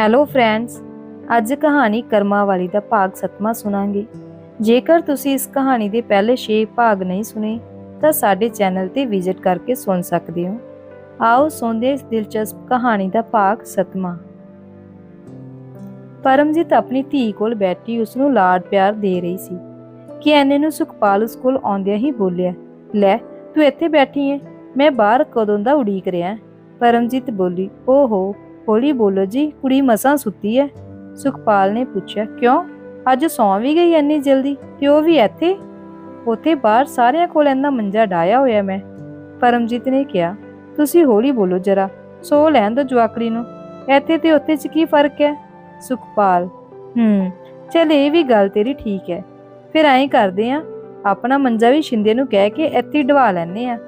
Hello friends ਅੱਜ ਕਹਾਣੀ ਕਰਮਾ ਵਾਲੀ ਦਾ ਭਾਗ 7ਵਾਂ ਸੁਣਾਂਗੇ। ਜੇਕਰ ਤੁਸੀਂ ਇਸ ਕਹਾਣੀ ਦੇ ਪਹਿਲੇ 6 ਭਾਗ ਨਹੀਂ ਸੁਣੇ, ਤਾਂ ਸਾਡੇ ਚੈਨਲ ਤੇ ਵਿਜ਼ਿਟ ਕਰਕੇ ਸੁਣ ਸਕਦੇ ਹੋ। ਆਓ ਸੁਣਦੇ ਇਸ ਦਿਲਚਸਪ ਕਹਾਣੀ ਦਾ ਭਾਗ 7ਵਾਂ ਪਰਮਜੀਤ ਆਪਣੀ ਧੀ ਕੋਲ ਬੈਠੀ ਉਸ ਨੂੰ ਲਾਡ ਪਿਆਰ ਦੇ ਰਹੀ ਸੀ। ਕਿ ਐਨੇ ਨੂੰ ਸੁਖਪਾਲ ਉਸ ਕੋਲ ਆਉਂਦਿਆਂ ਹੀ ਬੋਲਿਆ, ਲੈ, ਤੂੰ ਇੱਥੇ ਬੈਠੀ ਏ। ਮੈਂ ਬਾਹਰ ਕਦੋਂ ਦਾ ਉਡੀਕ ਰਿਹਾ ਪਰਮਜੀਤ ਬੋਲੀ, ਓਹੋ ਹੌਲੀ ਬੋਲੋ ਜੀ, ਕੁੜੀ ਮਸਾਂ ਸੁੱਤੀ ਐ। ਸੁਖਪਾਲ ਨੇ ਪੁੱਛਿਆ, ਕਿਉਂ? ਅੱਜ ਸੌਂ ਵੀ ਗਈ ਐਨੀ ਜਲਦੀ? ਤੇ ਉਹ ਵੀ ਇੱਥੇ ਉੱਥੇ ਬਾਹਰ ਸਾਰਿਆਂ ਕੋਲ ਇੰਨਾ ਮੰਜਾ ਡਾਇਆ ਹੋਇਆ ਮੈਂ। ਪਰਮਜੀਤ ਨੇ ਕਿਹਾ, ਤੁਸੀਂ ਹੌਲੀ ਬੋਲੋ ਜਰਾ, ਸੋ ਲੈਣ ਦੋ ਜਵਾਕੜੀ ਨੂੰ। ਇੱਥੇ ਤੇ ਉੱਥੇ 'ਚ ਕੀ ਫ਼ਰਕ ਹੈ ਸੁਖਪਾਲ, ਹੂੰ, ਚਲ ਇਹ ਵੀ ਗੱਲ ਤੇਰੀ ਠੀਕ ਹੈ ਫਿਰ ਐਂ ਕਰਦੇ ਆ, ਆਪਣਾ ਮੰਜਾ ਵੀ ਸ਼ਿੰਦੇ ਨੂੰ ਕਹਿ ਕੇ ਇੱਥੇ ਹੀ ਡਵਾ ਲੈਣੇ ਆ।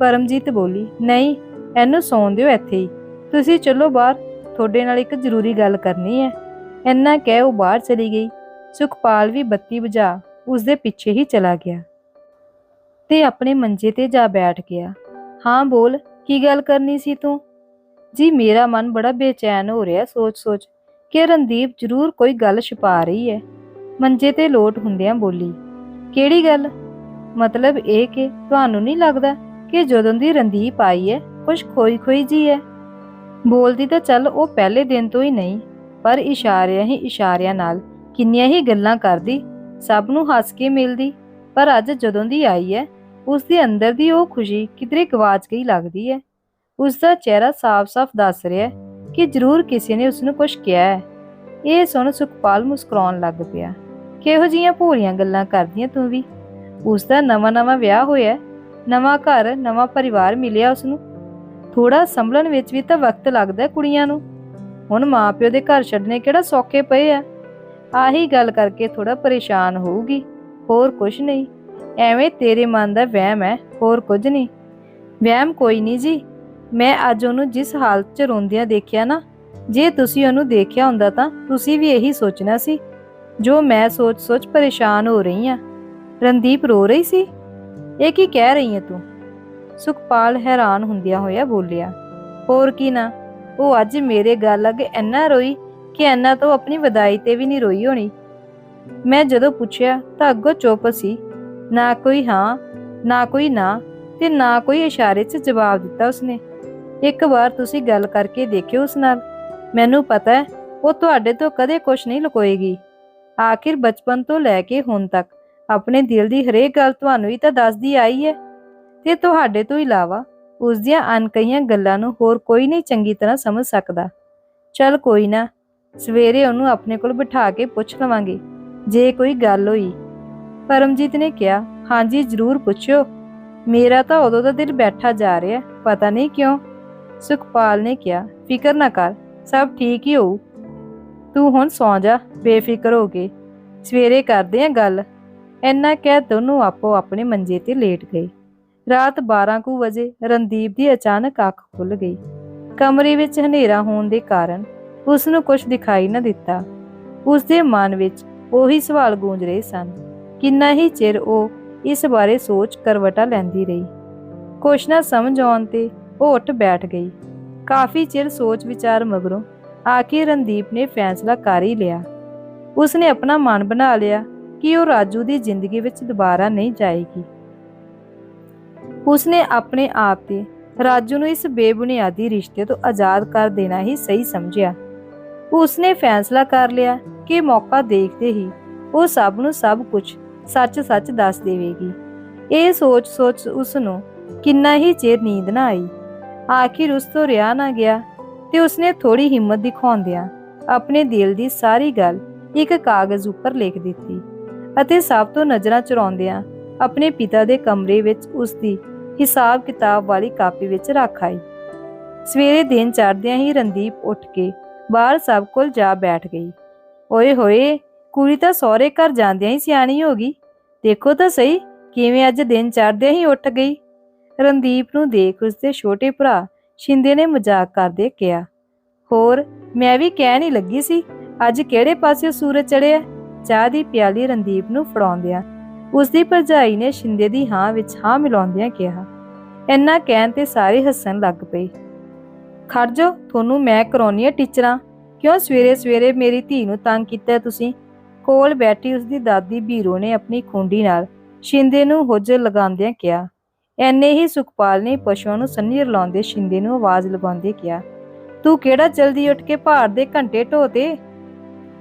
ਪਰਮਜੀਤ ਬੋਲੀ, ਨਹੀਂ, ਇਹਨੂੰ ਸੌਣ ਦਿਓ ਇੱਥੇ ਹੀ। ਤੁਸੀਂ ਚਲੋ ਬਾਹਰ, ਤੁਹਾਡੇ ਨਾਲ ਇੱਕ ਜ਼ਰੂਰੀ ਗੱਲ ਕਰਨੀ ਹੈ। ਇੰਨਾ ਕਹਿ ਉਹ ਬਾਹਰ ਚਲੀ ਗਈ। ਸੁਖਪਾਲ ਵੀ ਬੱਤੀ ਬੁਝਾ ਉਸ ਦੇ ਪਿੱਛੇ ਹੀ ਚਲਾ ਗਿਆ। ਤੇ ਆਪਣੇ ਮੰਜੇ ਤੇ ਜਾ ਬੈਠ ਗਿਆ। ਹਾਂ, ਬੋਲ, ਕੀ ਗੱਲ ਕਰਨੀ ਸੀ ਤੂੰ? ਜੀ, ਮੇਰਾ ਮਨ ਬੜਾ ਬੇਚੈਨ ਹੋ ਰਿਹਾ, ਸੋਚ-ਸੋਚ ਕਿ ਰਣਦੀਪ ਜ਼ਰੂਰ ਕੋਈ ਗੱਲ ਛੁਪਾ ਰਹੀ ਹੈ। ਮੰਜੇ ਤੇ ਲੋਟ ਹੁੰਦਿਆਂ ਬੋਲੀ, ਕਿਹੜੀ ਗੱਲ? ਮਤਲਬ ਇਹ ਕਿ ਤੁਹਾਨੂੰ ਨਹੀਂ ਲੱਗਦਾ ਕਿ ਜਦੋਂ ਦੀ ਰਣਦੀਪ ਆਈ ਹੈ, ਕੁਛ ਖੋਈ-ਖੋਈ ਜੀ ਹੈ? ਬੋਲਦੀ ਤਾਂ ਚੱਲ ਉਹ ਪਹਿਲੇ ਦਿਨ ਤੋਂ ਹੀ ਨਹੀਂ, ਪਰ ਇਸ਼ਾਰਿਆਂ ਹੀ ਇਸ਼ਾਰਿਆਂ ਨਾਲ ਕਿੰਨੀਆਂ ਹੀ ਗੱਲਾਂ ਕਰਦੀ, ਸਭ ਨੂੰ ਹੱਸ ਕੇ ਮਿਲਦੀ, ਪਰ ਅੱਜ ਜਦੋਂ ਦੀ ਆਈ ਹੈ ਉਸ ਦੇ ਅੰਦਰ ਦੀ ਉਹ ਖੁਸ਼ੀ ਕਿਧਰੇ ਗਵਾਚ ਗਈ ਲੱਗਦੀ ਹੈ ਉਸ ਦਾ ਚਿਹਰਾ ਸਾਫ਼-ਸਾਫ਼ ਦੱਸ ਰਿਹਾ ਹੈ ਕਿ ਜ਼ਰੂਰ ਕਿਸੇ ਨੇ ਉਸ ਨੂੰ ਕੁਝ ਕਿਹਾ ਹੈ ਇਹ ਸੁਣ ਸੁਖਪਾਲ ਮੁਸਕਰਾਉਣ ਲੱਗ ਪਿਆ। ਕਿਹੋ ਜੀਆਂ ਭੋਲੀਆਂ ਗੱਲਾਂ ਕਰਦੀਆਂ ਤੂੰ ਵੀ? ਉਸ ਦਾ ਨਵਾਂ-ਨਵਾਂ ਵਿਆਹ ਹੋਇਆ, ਨਵਾਂ ਘਰ, ਨਵਾਂ ਪਰਿਵਾਰ ਮਿਲਿਆ ਉਸ ਨੂੰ ਥੋੜਾ ਸੰਭਲਣ ਵਿੱਚ ਵੀ ਤਾਂ ਵਕਤ ਲੱਗਦਾ ਕੁੜੀਆਂ ਨੂੰ। ਹੁਣ ਮਾਪਿਓ ਦੇ ਘਰ ਛੱਡਣੇ ਕਿਹੜਾ ਸੌਖੇ ਪਏ ਆ। ਆਹੀ ਗੱਲ ਕਰਕੇ ਥੋੜਾ ਪਰੇਸ਼ਾਨ ਹੋਊਗੀ। ਹੋਰ ਕੁਝ ਨਹੀਂ। ਐਵੇਂ ਤੇਰੇ ਮਨ ਦਾ ਵਹਿਮ ਹੈ, ਹੋਰ ਕੁਝ ਨਹੀਂ। ਵਹਿਮ ਕੋਈ ਨਹੀਂ ਜੀ। ਮੈਂ ਅੱਜ ਉਹਨੂੰ ਜਿਸ ਹਾਲਤ 'ਚ ਰੋਂਦਿਆਂ ਦੇਖਿਆ ਨਾ, ਜੇ ਤੁਸੀਂ ਉਹਨੂੰ ਦੇਖਿਆ ਹੁੰਦਾ ਤਾਂ ਤੁਸੀਂ ਵੀ ਇਹੀ ਸੋਚਣਾ ਸੀ। ਜੋ ਮੈਂ ਸੋਚ-ਸੋਚ ਪਰੇਸ਼ਾਨ ਹੋ ਰਹੀ ਆ ਰਣਦੀਪ ਰੋ ਰਹੀ ਸੀ? ਇਹ ਕੀ ਕਹਿ ਰਹੀ ਹੈ ਤੂੰ? ਸੁਖਪਾਲ ਹੈਰਾਨ ਹੁੰਦਿਆਂ ਹੋਇਆ ਬੋਲਿਆ, ਹੋਰ ਕੀ ਨਾ, ਉਹ ਅੱਜ ਮੇਰੇ ਗੱਲ ਅੱਗੇ ਇੰਨਾ ਰੋਈ ਕਿ ਇੰਨਾ ਤਾਂ ਆਪਣੀ ਵਿਦਾਈ ਤੇ ਵੀ ਨਹੀਂ ਰੋਈ ਹੋਣੀ। ਮੈਂ ਜਦੋਂ ਪੁੱਛਿਆ ਤਾਂ ਅੱਗੋਂ ਚੁੱਪ ਸੀ, ਨਾ ਕੋਈ ਹਾਂ, ਨਾ ਕੋਈ ਨਾ ਤੇ ਨਾ ਕੋਈ ਇਸ਼ਾਰੇ 'ਚ ਜਵਾਬ ਦਿੱਤਾ ਉਸਨੇ। ਇੱਕ ਵਾਰ ਤੁਸੀਂ ਗੱਲ ਕਰਕੇ ਦੇਖਿਓ ਉਸ ਨਾਲ। ਮੈਨੂੰ ਪਤਾ ਹੈ, ਉਹ ਤੁਹਾਡੇ ਤੋਂ ਕਦੇ ਕੁਝ ਨਹੀਂ ਲੁਕੋਏਗੀ। ਆਖਿਰ ਬਚਪਨ ਤੋਂ ਲੈ ਕੇ ਹੁਣ ਤੱਕ ਆਪਣੇ ਦਿਲ ਦੀ ਹਰੇਕ ਗੱਲ ਤੁਹਾਨੂੰ ਹੀ ਤਾਂ ਦੱਸਦੀ ਆਈ ਹੈ। ਤੇ ਤੁਹਾਡੇ ਤੋਂ ਇਲਾਵਾ ਉਸ ਦੀਆਂ ਅਣਕਹੀਆਂ ਗੱਲਾਂ ਨੂੰ ਹੋਰ ਕੋਈ ਨਹੀਂ ਚੰਗੀ ਤਰ੍ਹਾਂ ਸਮਝ ਸਕਦਾ। ਚੱਲ ਕੋਈ ਨਾ, ਸਵੇਰੇ ਉਹਨੂੰ ਆਪਣੇ ਕੋਲ ਬਿਠਾ ਕੇ ਪੁੱਛ ਲਵਾਂਗੇ, ਜੇ ਕੋਈ ਗੱਲ ਹੋਈ। ਪਰਮਜੀਤ ਨੇ ਕਿਹਾ, ਹਾਂਜੀ, ਜ਼ਰੂਰ ਪੁੱਛਿਓ। ਮੇਰਾ ਤਾਂ ਉਦੋਂ ਦਾ ਦਿਲ ਬੈਠਾ ਜਾ ਰਿਹਾ, ਪਤਾ ਨਹੀਂ ਕਿਉਂ। ਸੁਖਪਾਲ ਨੇ ਕਿਹਾ, ਫਿਕਰ ਨਾ ਕਰ, ਸਭ ਠੀਕ ਹੀ ਹੋਊ। ਤੂੰ ਹੁਣ ਸੌਂ ਜਾ, ਬੇਫਿਕਰ ਹੋ ਕੇ। ਸਵੇਰੇ ਕਰਦੇ ਆਂ ਗੱਲ। ਇੰਨਾ ਕਹਿ ਦੋਨੋਂ ਆਪੋ ਆਪਣੇ ਮੰਜੇ ਤੇ ਲੇਟ ਗਏ। ਰਾਤ 12 ਕੁ ਵਜੇ ਰਣਦੀਪ ਦੀ ਅਚਾਨਕ ਅੱਖ ਖੁੱਲ ਗਈ। ਕਮਰੇ ਵਿੱਚ ਹਨੇਰਾ ਹੋਣ ਦੇ ਕਾਰਨ ਉਸ ਨੂੰ ਕੁਝ ਦਿਖਾਈ ਨਾ ਦਿੱਤਾ। ਉਸ ਦੇ ਮਨ ਵਿੱਚ ਉਹੀ ਸਵਾਲ ਗੂੰਜ ਰਹੇ ਸਨ, ਕਿੰਨਾ ਹੀ ਚਿਰ ਉਹ ਇਸ ਬਾਰੇ ਸੋਚ ਕਰਵਟਾ ਲੈਂਦੀ ਰਹੀ। ਕੁਛ ਨਾ ਸਮਝ ਆਉਣ ਤੇ ਉਹ ਉੱਠ ਬੈਠ ਗਈ। ਕਾਫੀ ਚਿਰ ਸੋਚ ਵਿਚਾਰ ਮਗਰੋਂ ਆਖਿਰ ਰਣਦੀਪ ਨੇ ਫੈਸਲਾ ਕਰ ਹੀ ਲਿਆ। ਉਸਨੇ ਆਪਣਾ ਮਨ ਬਣਾ ਲਿਆ ਕਿ ਉਹ ਰਾਜੂ ਦੀ ਜ਼ਿੰਦਗੀ ਵਿੱਚ ਦੁਬਾਰਾ ਨਹੀਂ ਜਾਏਗੀ। ਉਸਨੇ ਆਪਣੇ ਆਪ ਤੇ ਰਾਜੂ ਨੂੰ ਇਸ ਬੇਬੁਨਿਆਦੀ ਰਿਸ਼ਤੇ ਤੋਂ ਆਜ਼ਾਦ ਕਰ ਦੇਣਾ ਹੀ ਸਹੀ ਸਮਝਿਆ। ਉਸਨੇ ਫੈਸਲਾ ਕਰ ਲਿਆ ਕਿ ਮੌਕਾ ਦੇਖਦੇ ਹੀ ਉਹ ਸਭ ਨੂੰ ਸਭ ਕੁਝ ਸੱਚ-ਸੱਚ ਦੱਸ ਦੇਵੇਗੀ। ਇਹ ਸੋਚ-ਸੋਚ ਉਸ ਨੂੰ ਕਿੰਨਾ ਹੀ ਚਿਰ ਨੀਂਦ ਨਾ ਆਈ। ਆਖਿਰ ਉਸ ਤੋਂ ਰਿਹਾ ਨਾ ਗਿਆ ਤੇ ਉਸਨੇ ਥੋੜੀ ਹਿੰਮਤ ਦਿਖਾਉਂਦਿਆਂ ਆਪਣੇ ਦਿਲ ਦੀ ਸਾਰੀ ਗੱਲ ਇੱਕ ਕਾਗਜ਼ ਉੱਪਰ ਲਿਖ ਦਿੱਤੀ ਅਤੇ ਸਭ ਤੋਂ ਨਜ਼ਰਾਂ ਚੁਰਾਉਂਦਿਆਂ ਆਪਣੇ ਪਿਤਾ ਦੇ ਕਮਰੇ ਵਿੱਚ ਉਸ ਦੀ ਹਿਸਾਬ ਕਿਤਾਬ ਵਾਲੀ ਕਾਪੀ ਵਿੱਚ ਰੱਖ ਆਈ। ਸਵੇਰੇ ਦਿਨ ਚੜਦਿਆਂ ਹੀ ਰਣਦੀਪ ਉੱਠ ਕੇ ਬਾਹਰ ਸਭ ਕੋਲ ਜਾ ਬੈਠ ਗਈ। ਓਏ ਹੋਏ, ਕੁੜੀ ਤਾਂ ਸਹੁਰੇ ਘਰ ਜਾਂਦਿਆਂ ਹੀ ਸਿਆਣੀ ਹੋ ਗਈ। ਦੇਖੋ ਤਾਂ ਸਹੀ, ਕਿਵੇਂ ਅੱਜ ਦਿਨ ਚੜਦਿਆਂ ਹੀ ਉੱਠ ਗਈ। ਰਣਦੀਪ ਨੂੰ ਦੇਖ ਉਸਦੇ ਛੋਟੇ ਭਰਾ ਸ਼ਿੰਦੇ ਨੇ ਮਜ਼ਾਕ ਕਰਦੇ ਕਿਹਾ, ਹੋਰ, ਮੈਂ ਵੀ ਕਹਿ ਨਹੀਂ ਲੱਗੀ ਸੀ, ਅੱਜ ਕਿਹੜੇ ਪਾਸੇ ਸੂਰਜ ਚੜਿਆ ਚਾਹ ਦੀ ਪਿਆਲੀ ਰਣਦੀਪ ਨੂੰ ਫੜਾਉਂਦਿਆਂ ਉਸਦੀ ਭਰਜਾਈ ਨੇ ਸ਼ਿੰਦੇ ਦੀ ਹਾਂ ਵਿੱਚ ਹਾਂ ਮਿਲਾਉਂਦਿਆਂ ਕਿਹਾ, ਇੰਨਾ ਕਹਿਣ ਤੇ ਸਾਰੇ ਹੱਸਣ ਲੱਗ ਪਏ। ਖੜ ਜਾ ਤੁਹਾਨੂੰ ਮੈਂ ਕਰਾਉਣੀ ਆ ਟੀਚਰਾਂ। ਕਿਉਂ ਸਵੇਰੇ ਸਵੇਰੇ ਮੇਰੀ ਧੀ ਨੂੰ ਤੰਗ ਕੀਤਾ ਤੁਸੀਂ? ਕੋਲ ਬੈਠੀ ਉਸਦੀ ਦਾਦੀ ਬੀਰੋ ਨੇ ਆਪਣੀ ਖੁੰਡੀ ਨਾਲ ਸ਼ਿੰਦੇ ਨੂੰ ਹੁੱਜ ਲਗਾਉਂਦਿਆਂ ਕਿਹਾ। ਐਨੇ ਹੀ ਸੁਖਪਾਲ ਨੇ ਪਸ਼ੂਆਂ ਨੂੰ ਸੰਨੀ ਰਲਾਉਂਦੇ ਸ਼ਿੰਦੇ ਨੂੰ ਆਵਾਜ਼ ਲਗਾਉਂਦੇ ਕਿਹਾ, ਤੂੰ ਕਿਹੜਾ ਜਲਦੀ ਉੱਠ ਕੇ ਭਾਰ ਦੇ ਘੰਟੇ ਢੋਤੇ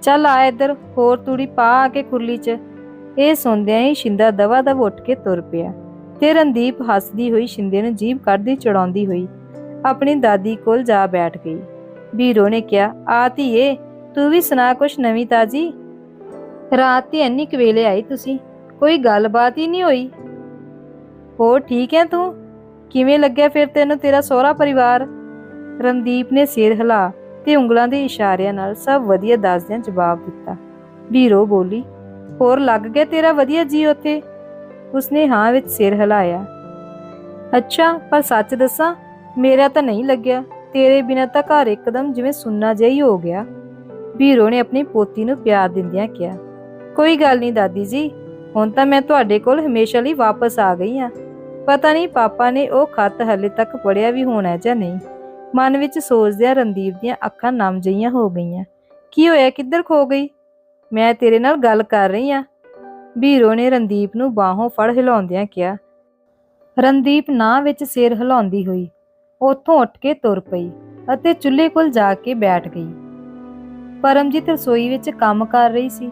ਚੱਲ ਆ ਇੱਧਰ, ਹੋਰ ਤੂੜੀ ਪਾ ਆ ਕੇ ਕੁਰਲੀ 'ਚ। ਇਹ ਸੁਣਦਿਆਂ ਹੀ ਸ਼ਿੰਦਾ ਦਵਾ ਦਵ ਉੱਠ ਕੇ ਤੁਰ ਪਿਆ ਤੇ ਰਣਦੀਪ ਹੱਸਦੀ ਹੋਈ ਸ਼ਿੰਦੇ ਨੂੰ ਜੀਭ ਕੱਢਦੀ ਚੜਾਉਂਦੀ ਹੋਈ ਆਪਣੀ ਦਾਦੀ ਕੋਲ ਜਾ ਬੈਠ ਗਈ। ਬੀਰੋ ਨੇ ਕਿਹਾ, ਆ ਧੀਏ, ਤੂੰ ਵੀ ਸੁਣਾ ਕੁਛ ਨਵੀਂ ਤਾਜੀ? ਰਾਤ ਦੀ ਇੰਨੀ ਕੁ ਆਈ ਤੁਸੀਂ, ਕੋਈ ਗੱਲਬਾਤ ਹੀ ਨਹੀਂ ਹੋਈ? ਹੋਰ ਠੀਕ ਹੈ ਤੂੰ? ਕਿਵੇਂ ਲੱਗਿਆ ਫਿਰ ਤੈਨੂੰ ਤੇਰਾ ਸਹੁਰਾ ਪਰਿਵਾਰ? ਰਣਦੀਪ ਨੇ ਸਿਰ ਹਿਲਾ ਤੇ ਉਂਗਲਾਂ ਦੇ ਇਸ਼ਾਰਿਆਂ ਨਾਲ ਸਭ ਵਧੀਆ ਦੱਸਦਿਆਂ ਜਵਾਬ ਦਿੱਤਾ। ਵੀਰੋ ਬੋਲੀ ਹੋਰ ਲੱਗ ਗਿਆ ਤੇਰਾ ਵਧੀਆ ਜੀ ਉੱਥੇ? ਉਸਨੇ ਹਾਂ ਵਿੱਚ ਸਿਰ ਹਿਲਾਇਆ। ਅੱਛਾ, ਪਰ ਸੱਚ ਦੱਸਾਂ, ਮੇਰਾ ਤਾਂ ਨਹੀਂ ਲੱਗਿਆ। ਤੇਰੇ ਬਿਨਾਂ ਤਾਂ ਘਰ ਇੱਕਦਮ ਜਿਵੇਂ ਸੁੰਨਾ ਜਿਹਾ ਹੀ ਹੋ ਗਿਆ। ਵੀਰੋ ਨੇ ਆਪਣੀ ਪੋਤੀ ਨੂੰ ਪਿਆਰ ਦਿੰਦਿਆਂ ਕਿਹਾ, ਕੋਈ ਗੱਲ ਨਹੀਂ ਦਾਦੀ ਜੀ, ਹੁਣ ਤਾਂ ਮੈਂ ਤੁਹਾਡੇ ਕੋਲ ਹਮੇਸ਼ਾ ਲਈ ਵਾਪਸ ਆ ਗਈ ਹਾਂ। ਪਤਾ ਨਹੀਂ ਪਾਪਾ ਨੇ ਉਹ ਖਤ ਹਲੇ ਤੱਕ ਪੜਿਆ ਵੀ ਹੋਣਾ ਜਾਂ ਨਹੀਂ। ਮਨ ਵਿੱਚ ਸੋਚਦਿਆਂ ਰਣਦੀਪ ਦੀਆਂ ਅੱਖਾਂ ਨਮ ਜਈਆਂ ਹੋ ਗਈਆਂ। ਕੀ ਹੋਇਆ? ਕਿੱਧਰ ਖੋ ਗਈ? ਮੈਂ ਤੇਰੇ ਨਾਲ ਗੱਲ ਕਰ ਰਹੀ ਹਾਂ ਬੀਰੋ ਨੇ ਰਣਦੀਪ ਨੂੰ ਬਾਹੋਂ ਫੜ ਹਿਲਾਉਂਦਿਆਂ ਕਿਹਾ। ਰਣਦੀਪ ਨਾ ਵਿੱਚ ਸਿਰ ਹਿਲਾਉਂਦੀ ਹੋਈ ਉੱਥੋਂ ਉੱਠ ਕੇ ਤੁਰ ਪਈ ਅਤੇ ਚੁੱਲ੍ਹੇ ਕੋਲ ਜਾ ਕੇ ਬੈਠ ਗਈ। ਪਰਮਜੀਤ ਰਸੋਈ ਵਿੱਚ ਕੰਮ ਕਰ ਰਹੀ ਸੀ।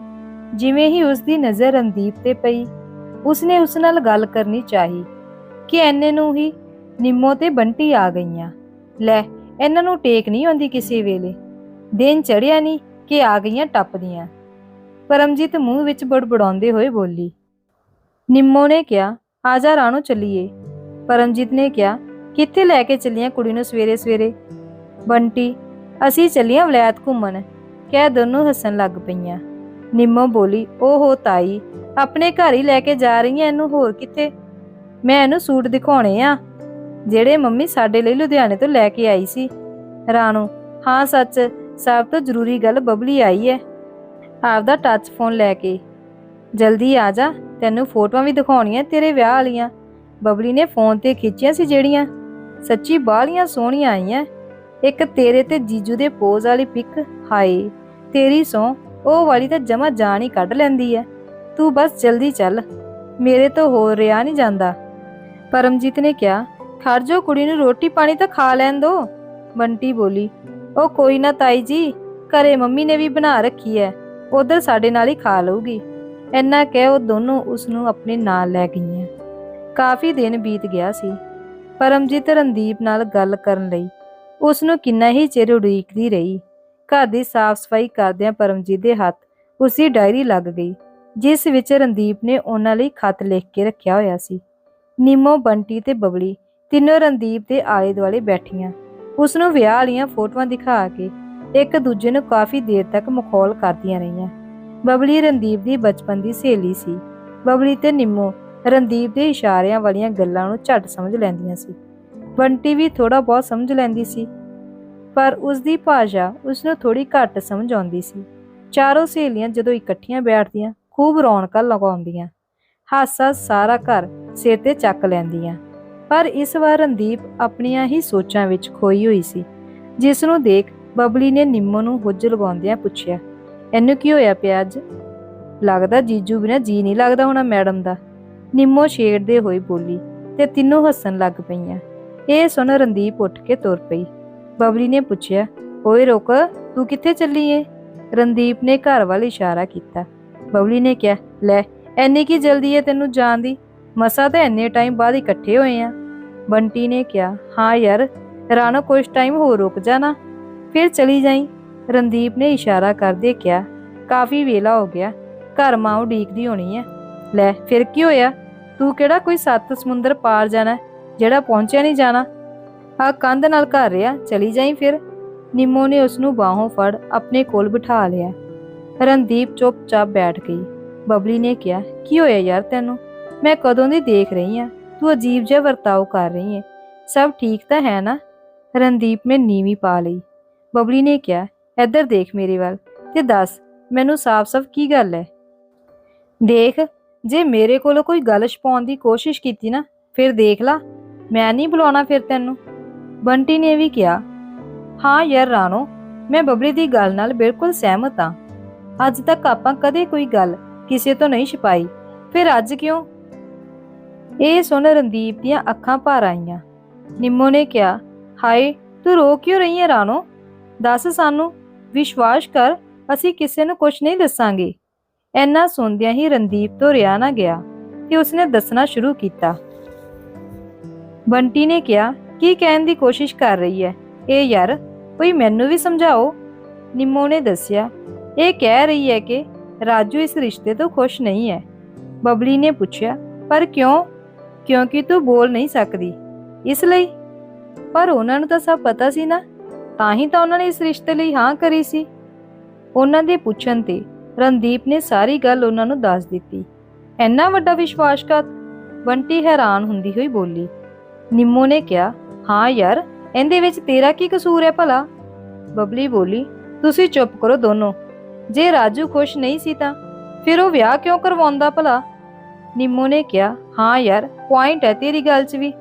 ਜਿਵੇਂ ਹੀ ਉਸ ਦੀ ਨਜ਼ਰ ਰਣਦੀਪ ਤੇ ਪਈ, ਉਸਨੇ ਉਸ ਨਾਲ ਗੱਲ ਕਰਨੀ ਚਾਹੀ ਕਿ ਐਨੇ ਨੂੰ ਹੀ ਨਿੰਮੋ ਤੇ ਬੰਟੀ ਆ ਗਈਆਂ। ਲੈ, ਇਹਨਾਂ ਨੂੰ ਟੇਕ ਨਹੀਂ ਆਉਂਦੀ ਕਿਸੇ ਵੇਲੇ। ਦਿਨ ਚੜਿਆ ਨਹੀਂ ਕਿ ਆ ਗਈਆਂ ਟੱਪਦੀਆਂ। ਪਰਮਜੀਤ ਮੂੰਹ ਵਿੱਚ ਬੜਬੜਾਉਂਦੇ ਹੋਏ ਬੋਲੀ, ਨਿੰਮੋ ਨੇ ਕਿਹਾ, ਆ ਜਾ ਰਾਣੋ ਚੱਲੀਏ। ਪਰਮਜੀਤ ਨੇ ਕਿਹਾ, ਕਿੱਥੇ ਲੈ ਕੇ ਚੱਲੀਆਂ ਕੁੜੀ ਨੂੰ ਸਵੇਰੇ ਸਵੇਰੇ? ਬੰਟੀ, ਅਸੀਂ ਚੱਲੀਆਂ ਵਲੈਤ ਘੁੰਮਣ। ਕਹਿ ਦੋਨੋਂ ਹੱਸਣ ਲੱਗ ਪਈਆਂ। ਨਿੰਮੋ ਬੋਲੀ, ਓਹੋ ਤਾਈ, ਆਪਣੇ ਘਰ ਹੀ ਲੈ ਕੇ ਜਾ ਰਹੀ ਐ ਇਹਨੂੰ ਹੋਰ ਕਿੱਥੇ? ਮੈਂ ਇਹਨੂੰ ਸੂਟ ਦਿਖਾਉਣੇ ਆ, ਜਿਹੜੇ ਮੰਮੀ ਸਾਡੇ ਲਈ ਲੁਧਿਆਣੇ ਤੋਂ ਲੈ ਕੇ ਆਈ ਸੀ। ਰਾਣੋ, ਹਾਂ ਸੱਚ, ਸਭ ਤੋਂ ਜ਼ਰੂਰੀ ਗੱਲ ਬਬਲੀ ਆਈ ਹੈ ਆਪਦਾ ਟੱਚ ਫੋਨ ਲੈ ਕੇ। ਜਲਦੀ ਆ ਜਾ, ਤੈਨੂੰ ਫੋਟੋਆਂ ਵੀ ਦਿਖਾਉਣੀਆਂ ਤੇਰੇ ਵਿਆਹ ਵਾਲੀਆਂ। ਬਬਲੀ ਨੇ ਫੋਨ ਤੇ ਖਿੱਚੀਆਂ ਸੀ ਜਿਹੜੀਆਂ। ਸੱਚੀ ਬਾਹਲੀਆਂ ਸੋਹਣੀਆਂ ਆਈਆਂ। ਇੱਕ ਤੇਰੇ ਤੇ ਜੀਜੂ ਦੇ ਪੋਜ਼ ਵਾਲੀ ਪਿਕ ਹਾਏ, ਤੇਰੀ ਸੋ ਉਹ ਵਾਲੀ ਤਾਂ ਜਮਾ ਜਾਣ ਹੀ ਕੱਢ ਲੈਂਦੀ ਐ। ਤੂੰ ਬਸ ਜਲਦੀ ਚੱਲ, ਮੇਰੇ ਤੋਂ ਹੋ ਰਿਆ ਨਹੀਂ ਜਾਂਦਾ। ਪਰਮਜੀਤ ਨੇ ਕਿਹਾ, ਖੜ ਜੋ ਕੁੜੀ ਨੂੰ ਰੋਟੀ ਪਾਣੀ ਤਾਂ ਖਾ ਲੈਣ ਦੋ। ਬੰਟੀ ਬੋਲੀ, ਉਹ ਕੋਈ ਨਾ ਤਾਈ ਜੀ, ਘਰੇ ਮੰਮੀ ਨੇ ਵੀ ਬਣਾ ਰੱਖੀ ਐ। ਉਧਰ ਸਾਡੇ ਨਾਲ ਹੀ ਖਾ ਲਊਗੀ। ਇੰਨਾ ਕਹਿ ਉਹ ਦੋਨੋਂ ਉਸ ਨੂੰ ਆਪਣੇ ਨਾਲ ਲੈ ਗਈਆਂ। ਕਾਫੀ ਦਿਨ ਬੀਤ ਗਿਆ ਸੀ। ਪਰਮਜੀਤ ਰਣਦੀਪ ਨਾਲ ਗੱਲ ਕਰਨ ਲਈ ਉਸ ਨੂੰ ਕਿੰਨਾ ਹੀ ਚਿਰ ਉਡੀਕਦੀ ਰਹੀ। ਘਰ ਦੀ ਸਾਫ਼ ਸਫ਼ਾਈ ਕਰਦਿਆਂ ਪਰਮਜੀਤ ਦੇ ਹੱਥ ਉਸਦੀ ਡਾਇਰੀ ਲੱਗ ਗਈ, ਜਿਸ ਵਿੱਚ ਰਣਦੀਪ ਨੇ ਉਹਨਾਂ ਲਈ ਖਤ ਲਿਖ ਕੇ ਰੱਖਿਆ ਹੋਇਆ ਸੀ। ਨੀਮੋ, ਬੰਟੀ ਤੇ ਬਬਲੀ ਤਿੰਨੋਂ ਰਣਦੀਪ ਦੇ ਆਲੇ ਦੁਆਲੇ ਬੈਠੀਆਂ। ਉਸ ਨੂੰ ਵਿਆਹ ਵਾਲੀਆਂ ਫੋਟੋਆਂ ਦਿਖਾ ਕੇ ਇੱਕ ਦੂਜੇ ਨੂੰ ਕਾਫੀ ਦੇਰ ਤੱਕ ਮਖੌਲ ਕਰਦੀਆਂ ਰਹੀਆਂ। ਬਬਲੀ ਰਣਦੀਪ ਦੀ ਬਚਪਨ ਦੀ ਸਹੇਲੀ ਸੀ। ਬਬਲੀ ਤੇ ਨਿੰਮੋ ਰਣਦੀਪ ਦੇ ਇਸ਼ਾਰਿਆਂ ਵਾਲੀਆਂ ਗੱਲਾਂ ਨੂੰ ਝੱਟ ਸਮਝ ਲੈਂਦੀਆਂ ਸੀ। ਬੰਟੀ ਵੀ ਥੋੜਾ ਬਹੁਤ ਸਮਝ ਲੈਂਦੀ ਸੀ, ਪਰ ਉਸ ਦੀ ਭਾਸ਼ਾ ਉਸ ਨੂੰ ਥੋੜੀ ਘੱਟ ਸਮਝ ਆਉਂਦੀ ਸੀ। ਚਾਰੋਂ ਸਹੇਲੀਆਂ ਜਦੋਂ ਇਕੱਠੀਆਂ ਬੈਠਦੀਆਂ, ਖੂਬ ਰੌਣਕਾਂ ਲਗਾਉਂਦੀਆਂ। ਹਾਸਾ ਸਾਰਾ ਘਰ ਸਿਰ ਤੇ ਚੱਕ ਲੈਂਦੀਆਂ। ਪਰ ਇਸ ਵਾਰ ਰਣਦੀਪ ਆਪਣੀਆਂ ਹੀ ਸੋਚਾਂ ਵਿੱਚ ਖੋਈ ਹੋਈ ਸੀ ਜਿਸ ਨੂੰ ਦੇਖ ਬਬਲੀ ਨੇ ਨਿੰਮੋ ਨੂੰ ਹੁੱਜ ਲਗਾਉਂਦਿਆਂ ਪੁੱਛਿਆ, ਇਹਨੂੰ ਕੀ ਹੋਇਆ ਪਿਆ ਅੱਜ? ਲੱਗਦਾ ਜੀਜੂ ਬਿਨਾ ਜੀ ਨਹੀਂ ਲੱਗਦਾ ਹੋਣਾ ਮੈਡਮ ਦਾ। ਨਿੰਮੋ ਛੇੜਦੇ ਹੋਈ ਬੋਲੀ, ਤੇ ਤਿੰਨੋਂ ਹੱਸਣ ਲੱਗ ਪਈਆਂ। ਇਹ ਸੁਣ ਰਣਦੀਪ ਉੱਠ ਕੇ ਤੁਰ ਪਈ। ਬਬਲੀ ਨੇ ਪੁੱਛਿਆ, ਓਏ ਰੁਕ, ਤੂੰ ਕਿੱਥੇ ਚੱਲੀ ਏ? ਰਣਦੀਪ ਨੇ ਘਰ ਵੱਲ ਇਸ਼ਾਰਾ ਕੀਤਾ। ਬਬਲੀ ਨੇ ਕਿਹਾ, ਲੈ ਐਨੀ ਕੀ ਜਲਦੀ ਏ ਤੈਨੂੰ ਜਾਣ ਦੀ? ਮਸਾ ਤਾਂ ਐਨੇ ਟਾਈਮ ਬਾਅਦ ਇਕੱਠੇ ਹੋਏ ਆ। ਬੰਟੀ ਨੇ ਕਿਹਾ, ਹਾਂ ਯਾਰ, ਰਾਣੋ ਕੁਝ ਟਾਈਮ ਹੋਰ ਰੁਕ ਜਾ ਨਾ ਫਿਰ ਚਲੀ ਜਾਈ। ਰਣਦੀਪ ਨੇ ਇਸ਼ਾਰਾ ਕਰਦੇ ਕਿਹਾ, ਕਾਫੀ ਵੇਲਾ ਹੋ ਗਿਆ, ਘਰ ਮਾਂ ਉਡੀਕਦੀ ਹੋਣੀ ਐ। ਲੈ, ਫਿਰ ਕੀ ਹੋਇਆ? ਤੂੰ ਕਿਹੜਾ ਕੋਈ ਸੱਤ ਸਮੁੰਦਰ ਪਾਰ ਜਾਣਾ, ਜਿਹੜਾ ਪਹੁੰਚਿਆ ਨਹੀਂ ਜਾਣਾ? ਆ ਕੰਧ ਨਾਲ ਘਰ ਰਿਆ, ਚਲੀ ਜਾਈ ਫਿਰ? ਨਿੰਮੋ ਨੇ ਉਸ ਨੂੰ ਬਾਹੋਂ ਫੜ ਆਪਣੇ ਕੋਲ ਬਿਠਾ ਲਿਆ। ਰਣਦੀਪ ਚੁੱਪਚਾਪ ਬੈਠ ਗਈ। ਬਬਲੀ ਨੇ ਕਿਹਾ, ਕੀ ਹੋਇਆ ਯਾਰ ਤੈਨੂੰ? ਮੈਂ ਕਦੋਂ ਦੀ ਦੇਖ ਰਹੀ ਆ? ਤੂੰ ਅਜੀਬ ਜਿਹਾ ਵਰਤਾਓ ਕਰ ਰਹੀ ਹੈ ਸਭ ਠੀਕ ਤਾਂ ਹੈ ਨਾ? ਰਣਦੀਪ ਨੇ ਨੀਵੀਂ ਪਾ ਲਈ। ਬਬਲੀ ਨੇ ਕਿਹਾ, ਇੱਧਰ ਦੇਖ ਮੇਰੇ ਵੱਲ ਤੇ ਦੱਸ, ਮੈਨੂੰ ਸਾਫ਼-ਸਾਫ਼ ਕੀ ਗੱਲ ਹੈ ਦੇਖ, ਜੇ ਮੇਰੇ ਕੋਲੋਂ ਕੋਈ ਗੱਲ ਛਪਾਉਣ ਦੀ ਕੋਸ਼ਿਸ਼ ਕੀਤੀ ਨਾ, ਫਿਰ ਦੇਖ ਲਾ, ਮੈਂ ਨਹੀਂ ਬੁਲਾਉਣਾ ਫਿਰ ਤੈਨੂੰ। ਬੰਟੀ ਨੇ ਵੀ ਕਿਹਾ, ਹਾਂ ਯਾਰ ਰਾਣੋ, ਮੈਂ ਬਬਲੀ ਦੀ ਗੱਲ ਨਾਲ ਬਿਲਕੁਲ ਸਹਿਮਤ ਹਾਂ। ਅੱਜ ਤੱਕ ਆਪਾਂ ਕਦੇ ਕੋਈ ਗੱਲ ਕਿਸੇ ਤੋਂ ਨਹੀਂ ਛੁਪਾਈ। ਫਿਰ ਅੱਜ ਕਿਉਂ? ਇਹ ਸੁਣ ਰਣਦੀਪ ਦੀਆਂ ਅੱਖਾਂ ਭਰ ਆਈਆਂ। ਨਿੰਮੋ ਨੇ ਕਿਹਾ, ਹਾਏ, ਤੂੰ ਰੋ ਕਿਉਂ ਰਹੀ ਹੈ ਰਾਣੋ? ਦੱਸ ਸਾਨੂੰ, ਵਿਸ਼ਵਾਸ ਕਰ, ਅਸੀਂ ਕਿਸੇ ਨੂੰ ਕੁਝ ਨਹੀਂ ਦੱਸਾਂਗੇ। ਐਨਾ ਸੁਣਦਿਆਂ ਹੀ ਰਣਦੀਪ ਤੋਂ ਰਿਆ ਨਾ ਗਿਆ ਤੇ ਉਸਨੇ ਦੱਸਣਾ ਸ਼ੁਰੂ ਕੀਤਾ। ਬੰਟੀ ਨੇ ਕਿਹਾ, ਕੀ ਕਹਿਣ ਦੀ ਕੋਸ਼ਿਸ਼ ਕਰ ਰਹੀ ਹੈ ਇਹ ਯਾਰ, ਕੋਈ ਮੈਨੂੰ ਵੀ ਸਮਝਾਓ? ਨਿੰਮੋ ਨੇ ਦੱਸਿਆ, ਇਹ ਕਹਿ ਰਹੀ ਹੈ ਕਿ ਰਾਜੂ ਇਸ ਰਿਸ਼ਤੇ ਤੋਂ ਖੁਸ਼ ਨਹੀਂ ਹੈ ਬਬਲੀ ਨੇ ਪੁੱਛਿਆ, ਪਰ ਕਿਉਂ? ਕਿਉਂਕਿ ਤੂੰ ਬੋਲ ਨਹੀਂ ਸਕਦੀ। ਇਸ ਲਈ? ਪਰ ਉਹਨਾਂ ਨੂੰ ਤਾਂ ਸਭ ਪਤਾ ਸੀ ਨਾ ਤਾਂ ਹੀ ਤਾਂ ਉਹਨਾਂ ਨੇ ਇਸ ਰਿਸ਼ਤੇ ਲਈ ਹਾਂ ਕਰੀ ਸੀ। ਉਹਨਾਂ ਦੇ ਪੁੱਛਣ ਤੇ ਰਣਦੀਪ ਨੇ ਸਾਰੀ ਗੱਲ ਉਹਨਾਂ ਨੂੰ ਦੱਸ ਦਿੱਤੀ। ਇੰਨਾ ਵੱਡਾ ਵਿਸ਼ਵਾਸਘਾਤ ਬੰਟੀ ਹੈਰਾਨ ਹੁੰਦੀ ਹੋਈ ਬੋਲੀ। ਨਿੰਮੋ ਨੇ ਕਿਹਾ, ਹਾਂ ਯਾਰ, ਇਹਦੇ ਵਿੱਚ ਤੇਰਾ ਕੀ ਕਸੂਰ ਹੈ ਭਲਾ? ਬਬਲੀ ਬੋਲੀ, ਤੁਸੀਂ ਚੁੱਪ ਕਰੋ ਦੋਨੋਂ। ਜੇ ਰਾਜੂ ਖੁਸ਼ ਨਹੀਂ ਸੀ ਤਾਂ ਫਿਰ ਉਹ ਵਿਆਹ ਕਿਉਂ ਕਰਵਾਉਂਦਾ ਭਲਾ? ਨਿੰਮੋ ਨੇ ਕਿਹਾ, ਹਾਂ ਯਾਰ ਪੁਆਇੰਟ ਹੈ ਤੇਰੀ ਗੱਲ 'ਚ ਵੀ।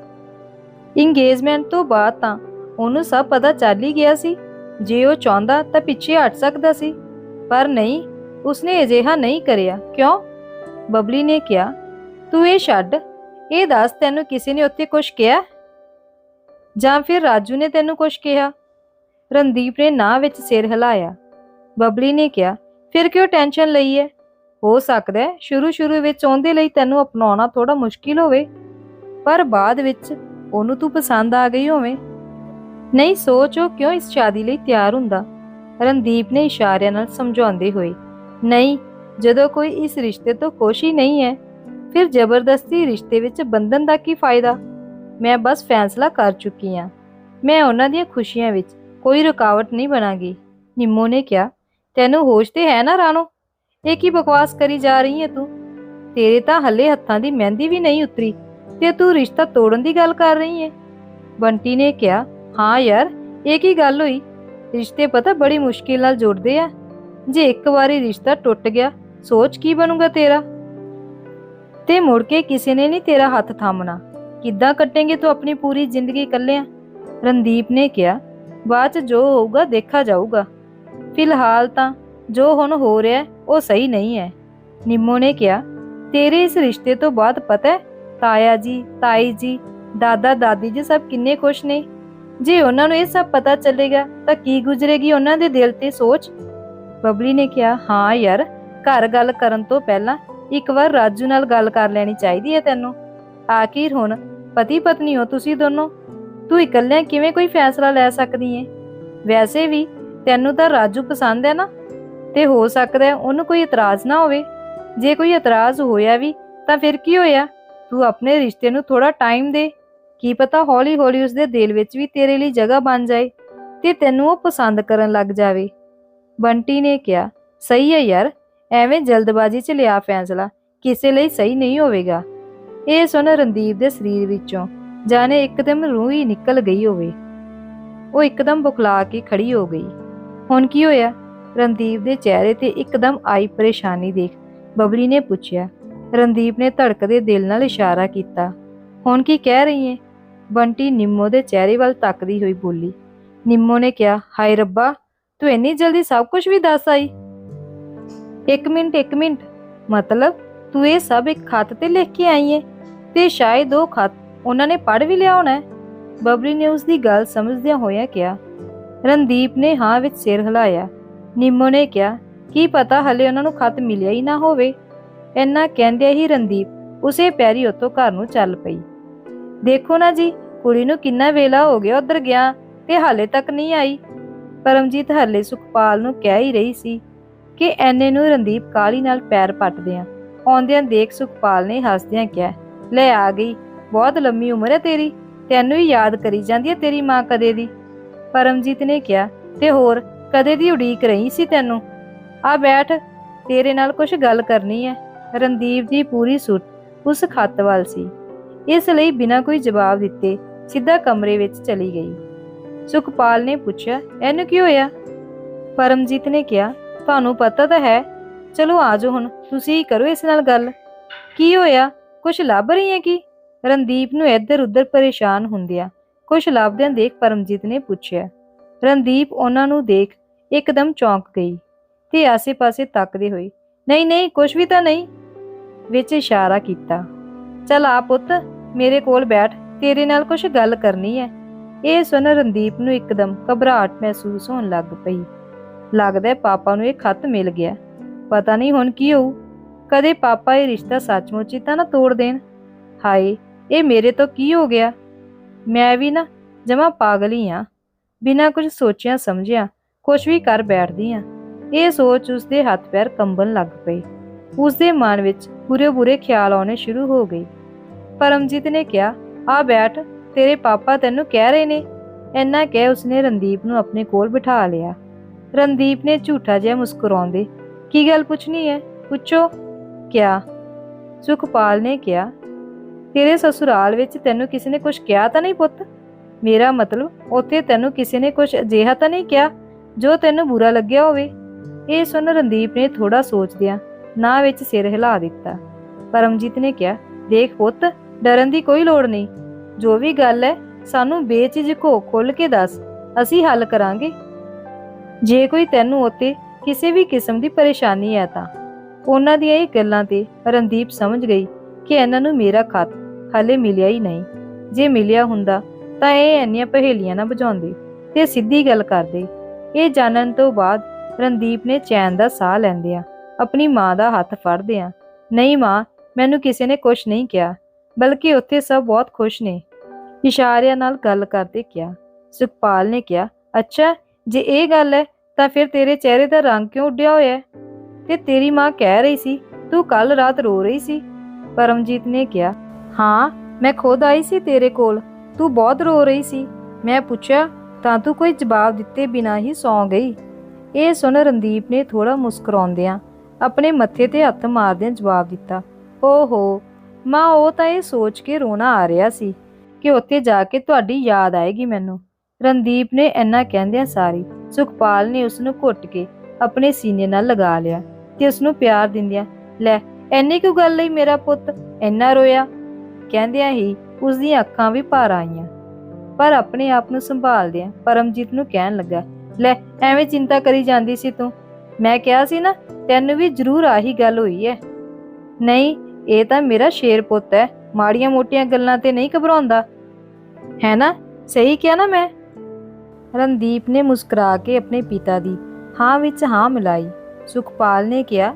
ਇੰਗੇਜਮੈਂਟ ਤੋਂ ਬਾਅਦ ਤਾਂ ਉਹਨੂੰ ਸਭ ਪਤਾ ਚੱਲ ਹੀ ਗਿਆ ਸੀ। ਜੇ ਉਹ ਚਾਹੁੰਦਾ ਤਾਂ ਪਿੱਛੇ ਹਟ ਸਕਦਾ ਸੀ। ਪਰ ਨਹੀਂ, ਉਸਨੇ ਅਜਿਹਾ ਨਹੀਂ ਕਰਿਆ। ਕਿਉਂ? ਬਬਲੀ ਨੇ ਕਿਹਾ, ਤੂੰ ਇਹ ਛੱਡ। ਇਹ ਦੱਸ, ਤੈਨੂੰ ਕਿਸੇ ਨੇ ਉੱਥੇ ਕੁਝ ਕਿਹਾ? ਜਾਂ ਫਿਰ ਰਾਜੂ ਨੇ ਤੈਨੂੰ ਕੁਝ ਕਿਹਾ? ਰਣਦੀਪ ਨੇ ਨਾ ਵਿੱਚ ਸਿਰ ਹਿਲਾਇਆ। ਬਬਲੀ ਨੇ ਕਿਹਾ, ਫਿਰ ਕਿਉਂ ਟੈਨਸ਼ਨ ਲਈ ਹੈ ਹੋ ਸਕਦਾ ਹੈ ਸ਼ੁਰੂ ਸ਼ੁਰੂ ਵਿੱਚ ਉਹਦੇ ਲਈ ਤੈਨੂੰ ਅਪਣਾਉਣਾ ਥੋੜਾ ਮੁਸ਼ਕਿਲ ਹੋਵੇ। ਪਰ ਬਾਅਦ ਵਿੱਚ ਉਹਨੂੰ ਤੂੰ ਪਸੰਦ ਆ ਗਈ ਹੋਵੇਂ। ਨਹੀਂ, ਸੋਚੋ ਕਿਉਂ ਇਸ ਸ਼ਾਦੀ ਲਈ ਤਿਆਰ ਹੁੰਦਾ? ਰਣਦੀਪ ਨੇ ਇਸ਼ਾਰਿਆਂ ਨਾਲ ਸਮਝਾਉਂਦੇ ਹੋਏ, ਨਹੀਂ, ਜਦੋਂ ਕੋਈ ਇਸ ਰਿਸ਼ਤੇ ਤੋਂ ਖੁਸ਼ ਹੀ ਨਹੀਂ ਹੈ, ਫਿਰ ਜ਼ਬਰਦਸਤੀ ਰਿਸ਼ਤੇ ਵਿੱਚ ਬੰਧਨ ਦਾ ਕੀ ਫਾਇਦਾ? ਮੈਂ ਬਸ ਫੈਸਲਾ ਕਰ ਚੁੱਕੀ ਹਾਂ। ਮੈਂ ਉਹਨਾਂ ਦੀਆਂ ਖੁਸ਼ੀਆਂ ਵਿੱਚ ਕੋਈ ਰੁਕਾਵਟ ਨਹੀਂ ਬਣਾਂਗੀ। ਨਿੰਮੋ ਨੇ ਕਿਹਾ, ਤੈਨੂੰ ਹੋਸ਼ ਤੇ ਹੈ ਨਾ ਰਾਣੋ? ਇਹ ਕੀ ਬਕਵਾਸ ਕਰੀ ਜਾ ਰਹੀ ਹੈ ਤੂੰ? ਤੇਰੇ ਤਾਂ ਹੱਲੇ ਹੱਥਾਂ ਦੀ ਮਹਿੰਦੀ ਵੀ ਨਹੀਂ ਉਤਰੀ, ਤੇ ਤੂੰ ਰਿਸ਼ਤਾ ਤੋੜਨ ਦੀ ਗੱਲ ਕਰ ਰਹੀ ਹੈ? ਬੰਟੀ ਨੇ ਕਿਹਾ ਹਾਂ ਯਾਰ, ਇਹ ਕੀ ਗੱਲ ਹੋਈ? ਰਿਸ਼ਤੇ ਪਤਾ ਬੜੀ ਮੁਸ਼ਕਿਲ ਨਾਲ ਜੁੜਦੇ ਆ। ਜੇ ਇੱਕ ਵਾਰੀ ਰਿਸ਼ਤਾ ਟੁੱਟ ਗਿਆ, ਸੋਚ ਕੀ ਬਣੂਗਾ ਤੇਰਾ? ਤੇ ਮੁੜ ਕੇ ਕਿਸੇ ਨੇ ਨਹੀਂ ਤੇਰਾ ਹੱਥ ਥਾਮਣਾ। ਕਿੱਦਾਂ ਕੱਟੇਂਗੇ ਤੂੰ ਆਪਣੀ ਪੂਰੀ ਜ਼ਿੰਦਗੀ ਇਕੱਲਿਆਂ? ਰਣਦੀਪ ਨੇ ਕਿਹਾ, ਬਾਅਦ ਚ ਜੋ ਹੋਊਗਾ ਦੇਖਾ ਜਾਊਗਾ। ਫਿਲਹਾਲ ਤਾਂ ਜੋ ਹੁਣ ਹੋ ਰਿਹਾ, ਉਹ ਸਹੀ ਨਹੀਂ ਹੈ। ਨਿੰਮੋ ਨੇ ਕਿਹਾ, ਤੇਰੇ ਇਸ ਰਿਸ਼ਤੇ ਤੋਂ ਬਾਅਦ ਪਤਾ ਹੈ, ਤਾਇਆ ਜੀ, ਤਾਈ ਜੀ ਦਾਦਾ ਦਾਦੀ ਜੀ ਸਭ ਕਿੰਨੇ ਖੁਸ਼ ਨੇ? ਜੇ ਉਹਨਾਂ ਨੂੰ ਇਹ ਸਭ ਪਤਾ ਚੱਲੇਗਾ, ਤਾਂ ਕੀ ਗੁਜ਼ਰੇਗੀ ਉਹਨਾਂ ਦੇ ਦਿਲ ਤੇ ਸੋਚ? ਬਬਲੀ ਨੇ ਕਿਹਾ, ਹਾਂ ਯਾਰ, ਘਰ ਗੱਲ ਕਰਨ ਤੋਂ ਪਹਿਲਾਂ ਇੱਕ ਵਾਰ ਰਾਜੂ ਨਾਲ ਗੱਲ ਕਰ ਲੈਣੀ ਚਾਹੀਦੀ ਹੈ ਤੈਨੂੰ। ਆਖਿਰ ਹੁਣ ਪਤੀ ਪਤਨੀ ਹੋ ਤੁਸੀਂ ਦੋਨੋਂ, ਤੂੰ ਇਕੱਲਿਆਂ ਕਿਵੇਂ ਕੋਈ ਫੈਸਲਾ ਲੈ ਸਕਦੀ ਏ? ਵੈਸੇ ਵੀ ਤੈਨੂੰ ਤਾਂ ਰਾਜੂ ਪਸੰਦ ਹੈ ਨਾ? ਤੇ ਹੋ ਸਕਦਾ ਉਹਨੂੰ ਕੋਈ ਇਤਰਾਜ਼ ਨਾ ਹੋਵੇ। ਜੇ ਕੋਈ ਇਤਰਾਜ਼ ਹੋਇਆ ਵੀ, ਤਾਂ ਫਿਰ ਕੀ ਹੋਇਆ? ਤੂੰ ਆਪਣੇ ਰਿਸ਼ਤੇ ਨੂੰ ਥੋੜਾ ਟਾਈਮ ਦੇ। ਕੀ ਪਤਾ ਹੌਲੀ-ਹੌਲੀ ਉਸਦੇ ਦਿਲ ਵਿੱਚ ਵੀ ਤੇਰੇ ਲਈ ਜਗ੍ਹਾ ਬਣ ਜਾਏ ਤੇ ਤੈਨੂੰ ਉਹ ਪਸੰਦ ਕਰਨ ਲੱਗ ਜਾਵੇ। ਬੰਟੀ ਨੇ ਕਿਹਾ, ਸਹੀ ਹੈ ਯਾਰ, ਐਵੇਂ ਜਲਦਬਾਜ਼ੀ 'ਚ ਲਿਆ ਫੈਸਲਾ, ਕਿਸੇ ਲਈ ਸਹੀ ਨਹੀਂ ਹੋਵੇਗਾ। ਇਹ ਸੁਣ ਰਣਦੀਪ ਦੇ ਸਰੀਰ ਵਿੱਚੋਂ ਜਾਣੇ ਇੱਕਦਮ ਰੂਹ ਹੀ ਨਿਕਲ ਗਈ ਹੋਵੇ। ਉਹ ਇੱਕਦਮ ਬੁਖਲਾ ਕੇ ਖੜੀ ਹੋ ਗਈ। ਹੁਣ ਕੀ ਹੋਇਆ? ਰਣਦੀਪ ਦੇ ਚਿਹਰੇ ਤੇ ਇੱਕਦਮ ਆਈ ਪਰੇਸ਼ਾਨੀ ਦੇਖ ਬਬਲੀ ਨੇ ਪੁੱਛਿਆ। ਰਣਦੀਪ ਨੇ ਧੜਕਦੇ ਦਿਲ ਨਾਲ ਇਸ਼ਾਰਾ ਕੀਤਾ। ਹੁਣ ਕੀ ਕਹਿ ਰਹੀ ਹੈ ਬੰਟੀ ਨਿੰਮੋ ਦੇ ਚਿਹਰੇ ਵੱਲ ਤੱਕਦੀ ਹੋਈ ਬੋਲੀ, ਨਿੰਮੋ ਨੇ ਕਿਹਾ, ਹਾਏ ਰੱਬਾ, ਤੂੰ ਇੰਨੀ ਜਲਦੀ ਸਭ ਕੁਝ ਵੀ ਦੱਸ ਆਈ? ਇੱਕ ਮਿੰਟ ਇੱਕ ਮਿੰਟ, ਮਤਲਬ ਤੂੰ ਇਹ ਸਭ ਇੱਕ ਖਤ ਤੇ ਲਿਖ ਕੇ ਆਈ ਏ? ਤੇ ਸ਼ਾਇਦ ਉਹ ਖੱਤ ਉਹਨਾਂ ਨੇ ਪੜ੍ਹ ਵੀ ਲਿਆ ਹੋਣਾ ਬਬਰੀ ਨੇ ਉਸ ਦੀ ਗੱਲ ਸਮਝਦਿਆਂ ਹੋਇਆ ਕਿਹਾ, ਰਣਦੀਪ ਨੇ ਹਾਂ ਵਿੱਚ ਸਿਰ ਹਿਲਾਇਆ। ਨਿੰਮੋ ਨੇ ਕਿਹਾ, ਕੀ ਪਤਾ ਹਲੇ ਉਹਨਾਂ ਨੂੰ ਖਤ ਮਿਲਿਆ ਹੀ ਨਾ ਹੋਵੇ? ਇੰਨਾ ਕਹਿੰਦਿਆਂ ਹੀ ਰਣਦੀਪ ਉਸੇ ਪੈਰੀ ਉੱਤੋਂ ਘਰ ਨੂੰ ਚੱਲ ਪਈ। ਦੇਖੋ ਨਾ ਜੀ, ਕੁੜੀ ਨੂੰ ਕਿੰਨਾ ਵੇਲਾ ਹੋ ਗਿਆ ਉਧਰ ਗਿਆ ਤੇ ਹਾਲੇ ਤੱਕ ਨਹੀਂ ਆਈ। ਪਰਮਜੀਤ ਹਲੇ ਸੁਖਪਾਲ ਨੂੰ ਕਹਿ ਹੀ ਰਹੀ ਸੀ ਕਿ ਐਨੇ ਨੂੰ ਰਣਦੀਪ ਕਾਲੀ ਨਾਲ ਪੈਰ ਪੱਟਦਿਆਂ ਆਉਂਦਿਆਂ ਦੇਖ ਸੁਖਪਾਲ ਨੇ ਹੱਸਦਿਆਂ ਕਿਹਾ, ਲੈ ਆ ਗਈ, ਬਹੁਤ ਲੰਮੀ ਉਮਰ ਹੈ ਤੇਰੀ, ਤੈਨੂੰ ਹੀ ਯਾਦ ਕਰੀ ਜਾਂਦੀ ਹੈ ਤੇਰੀ ਮਾਂ ਕਦੇ ਦੀ? ਪਰਮਜੀਤ ਨੇ ਕਿਹਾ, ਤੇ ਹੋਰ, ਕਦੇ ਦੀ ਉਡੀਕ ਰਹੀ ਸੀ ਤੈਨੂੰ? ਆ ਬੈਠ, ਤੇਰੇ ਨਾਲ ਕੁਝ ਗੱਲ ਕਰਨੀ ਹੈ। ਰਣਦੀਪ ਦੀ ਪੂਰੀ ਸੁੱਟ ਉਸ ਖੱਤ ਵੱਲ ਸੀ। ਇਸ ਲਈ ਬਿਨਾਂ ਕੋਈ ਜਵਾਬ ਦਿੱਤੇ ਸਿੱਧਾ ਕਮਰੇ ਵਿੱਚ ਚਲੀ ਗਈ। ਸੁਖਪਾਲ ਨੇ ਪੁੱਛਿਆ, ਇਹਨੂੰ ਕੀ ਹੋਇਆ? ਪਰਮਜੀਤ ਨੇ ਕਿਹਾ, ਤੁਹਾਨੂੰ ਪਤਾ ਤਾਂ ਹੈ। ਚਲੋ ਆਜੋ ਹੁਣ, ਤੁਸੀਂ ਕਰੋ ਇਸ ਨਾਲ ਗੱਲ। ਕੀ ਹੋਇਆ? ਕੁਝ ਲੱਭ ਰਹੀ ਹੈ ਕੀ? ਰਣਦੀਪ ਨੂੰ ਇੱਧਰ ਉੱਧਰ ਪਰੇਸ਼ਾਨ ਹੁੰਦਿਆਂ ਕੁਝ ਲੱਭਦਿਆਂ ਦੇਖ ਪਰਮਜੀਤ ਨੇ ਪੁੱਛਿਆ। ਰਣਦੀਪ ਉਹਨਾਂ ਨੂੰ ਦੇਖ ਇੱਕਦਮ ਚੌਂਕ ਗਈ ਤੇ ਆਸੇ-ਪਾਸੇ ਤੱਕਦੇ ਹੋਏ, ਨਹੀਂ ਨਹੀਂ ਕੁਝ ਵੀ ਤਾਂ ਨਹੀਂ। ਵਿੱਚ ਇਸ਼ਾਰਾ ਕੀਤਾ, ਚਲ ਆ ਪੁੱਤ ਮੇਰੇ ਕੋਲ ਬੈਠ, ਤੇਰੇ ਨਾਲ ਕੁਝ ਗੱਲ ਕਰਨੀ ਹੈ ਇਹ ਸੁਣ ਰਣਦੀਪ ਨੂੰ ਇੱਕਦਮ ਘਬਰਾਹਟ ਮਹਿਸੂਸ ਹੋਣ ਲੱਗ ਪਈ। ਲੱਗਦਾ ਪਾਪਾ ਨੂੰ ਇਹ ਖੱਤ ਮਿਲ ਗਿਆ। ਪਤਾ ਨਹੀਂ ਹੁਣ ਕੀ ਹੋਊ। ਕਦੇ ਪਾਪਾ ਇਹ ਰਿਸ਼ਤਾ ਸੱਚਮੁੱਚ ਹੀ ਤਾਂ ਨਾ ਤੋੜ ਦੇਣ? ਹਾਏ, ਇਹ ਮੇਰੇ ਤੋਂ ਕੀ ਹੋ ਗਿਆ? ਮੈਂ ਵੀ ਨਾ ਜਮਾ ਪਾਗਲ ਹੀ ਆ। ਬਿਨਾਂ ਕੁਝ ਸੋਚਿਆ ਸਮਝਿਆ ਕੁਝ ਵੀ ਕਰ ਬੈਠਦੀ ਆ। ਇਹ ਸੋਚ ਉਸਦੇ ਹੱਥ ਪੈਰ ਕੰਬਣ ਲੱਗ ਪਏ ਉਸਦੇ ਮਨ ਵਿੱਚ ਬੁਰੇ-ਬੁਰੇ ਖਿਆਲ ਆਉਣੇ ਸ਼ੁਰੂ ਹੋ ਗਏ। ਪਰਮਜੀਤ ਨੇ ਕਿਹਾ, ਆ ਬੈਠ, ਤੇਰੇ ਪਾਪਾ ਤੈਨੂੰ ਕਹਿ ਰਹੇ ਨੇ। ਇੰਨਾ ਕਹਿ ਉਸਨੇ ਰਣਦੀਪ ਨੂੰ ਆਪਣੇ ਕੋਲ ਬਿਠਾ ਲਿਆ। ਰਣਦੀਪ ਨੇ ਝੂਠਾ ਜਿਹਾ ਮੁਸਕਰਾਉਂਦੇ, ਕੀ ਗੱਲ ਪੁੱਛਣੀ ਹੈ ਪੁੱਛੋ। ਕਿਆ ਸੁਖਪਾਲ ਨੇ ਕਿਹਾ, ਤੇਰੇ ਸਸੁਰਾਲ ਵਿੱਚ ਤੈਨੂੰ ਕਿਸੇ ਨੇ ਕੁਝ ਕਿਹਾ ਤਾਂ ਨਹੀਂ ਪੁੱਤ? ਮੇਰਾ ਮਤਲਬ ਉੱਥੇ ਤੈਨੂੰ ਕਿਸੇ ਨੇ ਕੁਝ ਅਜਿਹਾ ਤਾਂ ਨਹੀਂ ਕਿਹਾ, ਜੋ ਤੈਨੂੰ ਬੁਰਾ ਲੱਗਿਆ ਹੋਵੇ? ਇਹ ਸੁਣ ਰਣਦੀਪ ਨੇ ਥੋੜਾ ਸੋਚਦਿਆਂ ਨਾ ਵਿੱਚ ਸਿਰ ਹਿਲਾ ਦਿੱਤਾ। ਪਰਮਜੀਤ ਨੇ ਕਿਹਾ, ਦੇਖ ਪੁੱਤ ਡਰਨ ਦੀ ਕੋਈ ਲੋੜ ਨਹੀਂ। ਜੋ ਵੀ ਗੱਲ ਹੈ, ਸਾਨੂੰ ਬੇਝਿਜਕੋ ਖੁੱਲ ਕੇ ਦੱਸ, ਅਸੀਂ ਹੱਲ ਕਰਾਂਗੇ। ਜੇ ਕੋਈ ਤੈਨੂੰ ਉੱਤੇ ਕਿਸੇ ਵੀ ਕਿਸਮ ਦੀ ਪਰੇਸ਼ਾਨੀ ਹੈ ਤਾਂ। ਉਹਨਾਂ ਦੀਆਂ ਇਹ ਗੱਲਾਂ ਤੇ ਰਣਦੀਪ ਸਮਝ ਗਈ ਕਿ ਇਹਨਾਂ ਨੂੰ ਮੇਰਾ ਖਤ ਹਾਲੇ ਮਿਲਿਆ ਹੀ ਨਹੀਂ। ਜੇ ਮਿਲਿਆ ਹੁੰਦਾ ਤਾਂ ਇਹ ਇੰਨੀਆਂ ਪਹੇਲੀਆਂ ਨਾ ਬੁਝਾਉਂਦੇ ਤੇ ਸਿੱਧੀ ਗੱਲ ਕਰਦੇ। ਇਹ ਜਾਣਨ ਤੋਂ ਬਾਅਦ ਰਣਦੀਪ ਨੇ ਚੈਨ ਦਾ ਸਾਹ ਲੈਂਦਿਆਂ ਆਪਣੀ ਮਾਂ ਦਾ ਹੱਥ ਫੜਦਿਆਂ, ਨਹੀਂ ਮਾਂ, ਮੈਨੂੰ ਕਿਸੇ ਨੇ ਕੁਝ ਨਹੀਂ ਕਿਹਾ। ਬਲਕਿ ਉੱਥੇ ਸਭ ਬਹੁਤ ਖੁਸ਼ ਨੇ। ਇਸ਼ਾਰਿਆਂ ਨਾਲ ਗੱਲ ਕਰਦੇ ਕਿਹਾ। ਸੁਖਪਾਲ ਨੇ ਕਿਹਾ, ਅੱਛਾ, ਜੇ ਇਹ ਗੱਲ ਹੈ, ਤਾਂ ਫਿਰ ਤੇਰੇ ਚਿਹਰੇ ਦਾ ਰੰਗ ਕਿਉਂ ਉੱਡਿਆ ਹੋਇਆ ਤੇ ਤੇਰੀ ਮਾਂ ਕਹਿ ਰਹੀ ਸੀ, ਤੂੰ ਕੱਲ ਰਾਤ ਰੋ ਰਹੀ ਸੀ। ਪਰਮਜੀਤ ਨੇ ਕਿਹਾ, ਹਾਂ, ਮੈਂ ਖੁਦ ਆਈ ਸੀ ਤੇਰੇ ਕੋਲ। ਤੂੰ ਬਹੁਤ ਰੋ ਰਹੀ ਸੀ। ਮੈਂ ਪੁੱਛਿਆ, ਤਾਂ ਤੂੰ ਕੋਈ ਜਵਾਬ ਦਿੱਤੇ ਬਿਨਾਂ ਹੀ ਸੌਂ ਗਈ। ਇਹ ਸੁਣ ਰਣਦੀਪ ਨੇ ਥੋੜਾ ਮੁਸਕਰਾਉਂਦਿਆਂ ਆਪਣੇ ਮੱਥੇ ਤੇ ਹੱਥ ਮਾਰਦਿਆਂ ਜਵਾਬ ਦਿੱਤਾ, ਓਹੋ ਮਾਂ, ਉਹ ਤਾਂ ਇਹ ਸੋਚ ਕੇ ਰੋਣਾ ਆ ਰਿਹਾ ਸੀ ਕਿ ਉੱਥੇ ਜਾ ਕੇ ਤੁਹਾਡੀ ਯਾਦ ਆਏਗੀ ਮੈਨੂੰ। ਰਣਦੀਪ ਨੇ ਇੰਨਾ ਕਹਿੰਦਿਆਂ ਸਾਰੀ, ਸੁਖਪਾਲ ਨੇ ਉਸ ਨੂੰ ਘੁੱਟ ਕੇ ਆਪਣੇ ਸੀਨੇ ਨਾਲ ਲਗਾ ਲਿਆ ਤੇ ਉਸ ਨੂੰ ਪਿਆਰ ਦਿੰਦਿਆਂ, ਲੈ ਐਨੀ ਕਿਉਂ ਗੱਲ ਲਈ ਮੇਰਾ ਪੁੱਤ ਇੰਨਾ ਰੋਇਆ? ਕਹਿੰਦਿਆਂ ਹੀ ਉਸ ਦੀਆਂ ਅੱਖਾਂ ਵੀ ਭਰ ਆਈਆਂ। ਪਰ ਆਪਣੇ ਆਪ ਨੂੰ ਸੰਭਾਲਦਿਆਂ ਪਰਮਜੀਤ ਨੂੰ ਕਹਿਣ ਲੱਗਾ, ਲੈ, ਐਵੇਂ ਚਿੰਤਾ ਕਰੀ ਜਾਂਦੀ ਸੀ ਤੂੰ। ਮੈਂ ਕਿਹਾ ਸੀ ਨਾ, ਤੈਨੂੰ ਵੀ ਜ਼ਰੂਰ ਆਹੀ ਗੱਲ ਹੋਈ ਹੈ ਨਹੀਂ ਇਹ ਤਾਂ ਮੇਰਾ ਸ਼ੇਰ ਪੁੱਤ ਹੈ। ਮਾੜੀਆਂ ਮੋਟੀਆਂ ਗੱਲਾਂ ਤੇ ਨਹੀਂ ਘਬਰਾਉਂਦਾ। ਹੈ ਨਾ? ਸਹੀ ਕਿਹਾ ਨਾ ਮੈਂ? ਰਣਦੀਪ ਨੇ ਮੁਸਕਰਾ ਕੇ ਆਪਣੇ ਪਿਤਾ ਦੀ ਹਾਂ ਵਿੱਚ ਹਾਂ ਮਿਲਾਈ। ਸੁਖਪਾਲ ਨੇ ਕਿਹਾ,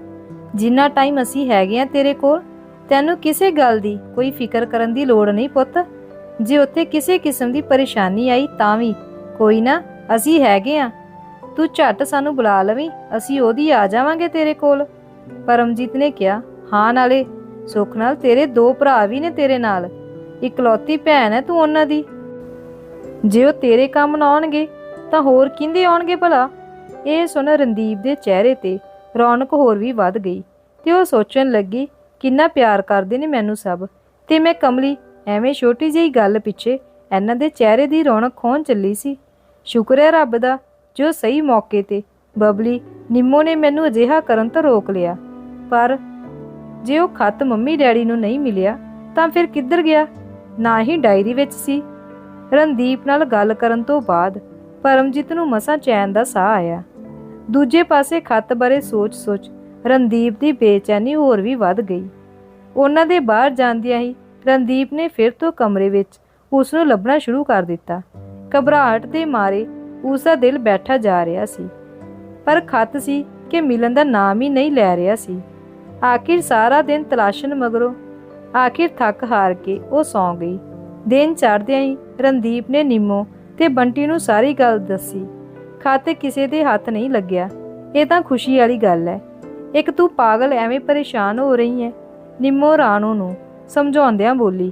ਜਿੰਨਾ ਟਾਈਮ ਅਸੀਂ ਹੈਗੇ ਆ ਤੇਰੇ ਕੋਲ, ਤੈਨੂੰ ਕਿਸੇ ਗੱਲ ਦੀ ਕੋਈ ਫਿਕਰ ਕਰਨ ਦੀ ਲੋੜ ਨਹੀਂ ਪੁੱਤ। ਜੇ ਉੱਥੇ ਕਿਸੇ ਕਿਸਮ ਦੀ ਪਰੇਸ਼ਾਨੀ ਆਈ ਤਾਂ ਵੀ। ਕੋਈ ਨਾ, ਅਸੀਂ ਹੈਗੇ ਆ ਤੂੰ ਝੱਟ ਸਾਨੂੰ ਬੁਲਾ ਲਵੀਂ, ਅਸੀਂ ਉਹਦੀ ਆ ਜਾਵਾਂਗੇ ਤੇਰੇ ਕੋਲ। ਪਰਮਜੀਤ ਨੇ ਕਿਹਾ, ਹਾਂ, ਨਾਲੇ ਸੁੱਖ ਨਾਲ ਤੇਰੇ ਦੋ ਭਰਾ ਵੀ ਨੇ ਤੇਰੇ ਨਾਲ। ਇਕਲੌਤੀ ਭੈਣ ਹੈ ਤੂੰ ਉਹਨਾਂ ਦੀ। ਜੇ ਉਹ ਤੇਰੇ ਕੰਮ ਨਾ ਆਉਣਗੇ, ਤਾਂ ਹੋਰ ਕਿੰਦੇ ਆਉਣਗੇ ਭਲਾ? ਇਹ ਸੁਣ ਰਣਦੀਪ ਦੇ ਚਿਹਰੇ ਤੇ ਰੌਣਕ ਹੋਰ ਵੀ ਵੱਧ ਗਈ ਤੇ ਉਹ ਸੋਚਣ ਲੱਗੀ, ਕਿੰਨਾ ਪਿਆਰ ਕਰਦੇ ਨੇ ਮੈਨੂੰ ਸਭ। ਤੇ ਮੈਂ ਕਮਲੀ, ਐਵੇਂ ਛੋਟੀ ਜਿਹੀ ਗੱਲ ਪਿੱਛੇ ਇਹਨਾਂ ਦੇ ਚਿਹਰੇ ਦੀ ਰੌਣਕ ਖੋਣ ਚੱਲੀ ਸੀ। ਸ਼ੁਕਰ ਹੈ ਰੱਬ ਦਾ, ਜੋ ਸਹੀ ਮੌਕੇ ਤੇ ਬਬਲੀ, ਨਿੰਮੋ ਨੇ ਮੈਨੂੰ ਅਜਿਹਾ ਕਰਨ ਤੋਂ ਰੋਕ ਲਿਆ। ਪਰ ਜੇ ਉਹ ਖੱਤ ਮੰਮੀ ਡੈਡੀ ਨੂੰ ਨਹੀਂ ਮਿਲਿਆ, ਤਾਂ ਫਿਰ ਕਿੱਧਰ ਗਿਆ? ਨਾ ਹੀ ਡਾਇਰੀ ਵਿੱਚ ਸੀ। ਰਣਦੀਪ ਨਾਲ ਗੱਲ ਕਰਨ ਤੋਂ ਬਾਅਦ ਪਰਮਜੀਤ ਨੂੰ ਮਸਾਂ ਚੈਨ ਦਾ ਸਾਹ ਆਇਆ। ਦੂਜੇ ਪਾਸੇ ਖੱਤ ਬਾਰੇ ਸੋਚ-ਸੋਚ ਰਣਦੀਪ ਦੀ ਬੇਚੈਨੀ ਹੋਰ ਵੀ ਵੱਧ ਗਈ। ਉਹਨਾਂ ਦੇ ਬਾਹਰ ਜਾਂਦਿਆਂ ਹੀ ਰਣਦੀਪ ਨੇ ਫਿਰ ਤੋਂ ਕਮਰੇ ਵਿੱਚ ਉਸ ਨੂੰ ਲੱਭਣਾ ਸ਼ੁਰੂ ਕਰ ਦਿੱਤਾ। ਘਬਰਾਹਟ ਦੇ ਮਾਰੇ ਉਸ ਦਾ ਦਿਲ ਬੈਠਾ ਜਾ ਰਿਹਾ ਸੀ। ਪਰ ਖਤ ਸੀ ਕਿ ਮਿਲਣ ਦਾ ਨਾਮ ਹੀ ਨਹੀਂ ਲੈ ਰਿਹਾ ਸੀ। ਆਖਿਰ ਸਾਰਾ ਦਿਨ ਤਲਾਸ਼ਣ ਮਗਰੋਂ ਆਖਿਰ ਥੱਕ ਹਾਰ ਕੇ ਉਹ ਸੌਂ ਗਈ। ਦਿਨ ਚੜ੍ਹਦਿਆਂ ਹੀ ਰਣਦੀਪ ਨੇ ਨਿੰਮੋ ਤੇ ਬੰਟੀ ਨੂੰ ਸਾਰੀ ਗੱਲ ਦੱਸੀ। ਖਾਤੇ ਕਿਸੇ ਦੇ ਹੱਥ ਨਹੀਂ ਲੱਗਿਆ। ਇਹ ਤਾਂ ਖੁਸ਼ੀ ਵਾਲੀ ਗੱਲ ਹੈ। ਇੱਕ ਤੂੰ ਪਾਗਲ ਐਵੇਂ ਪਰੇਸ਼ਾਨ ਹੋ ਰਹੀ ਹੈ ਨਿੰਮੋ ਰਾਣੋ ਨੂੰ ਸਮਝਾਉਂਦਿਆਂ ਬੋਲੀ।